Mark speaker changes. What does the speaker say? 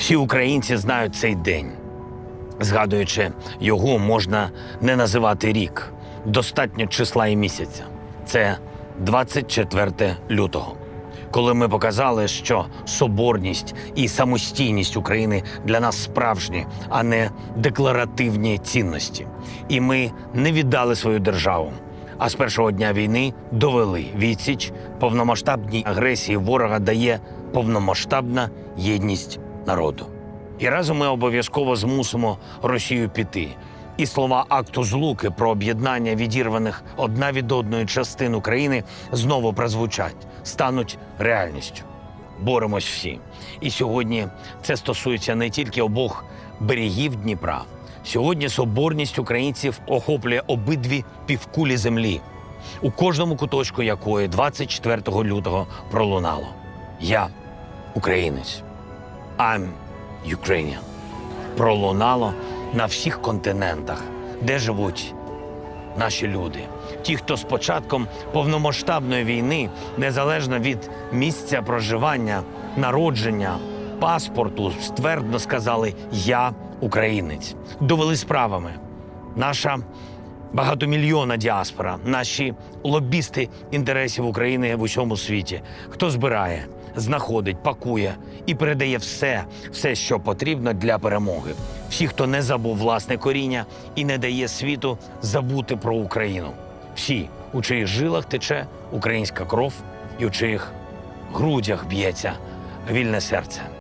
Speaker 1: Всі українці знають цей день. Згадуючи його, можна не називати рік. Достатньо числа і місяця. Це 24 лютого. Коли ми показали, що соборність і самостійність України для нас справжні, а не декларативні цінності. І ми не віддали свою державу. А з першого дня війни довели відсіч повномасштабній агресії ворога дає повномасштабна єдність народу. І разом ми обов'язково змусимо Росію піти. І слова акту злуки про об'єднання відірваних одна від одної частин України знову прозвучать, стануть реальністю. Боремось всі. І сьогодні це стосується не тільки обох берегів Дніпра. Сьогодні соборність українців охоплює обидві півкулі землі, у кожному куточку якої 24 лютого пролунало. Я українець. I'm Ukrainian. Пролунало на всіх континентах, де живуть наші люди. Ті, хто з початком повномасштабної війни, незалежно від місця проживання, народження, паспорту, ствердно сказали Я українець. Довели справами. Наша багатомільйонна діаспора, наші лобісти інтересів України в усьому світі. Хто збирає, знаходить, пакує і передає все, все, що потрібно для перемоги. Всі, хто не забув власне коріння і не дає світу забути про Україну. Всі, у чиїх жилах тече українська кров і у чиїх грудях б'ється вільне серце.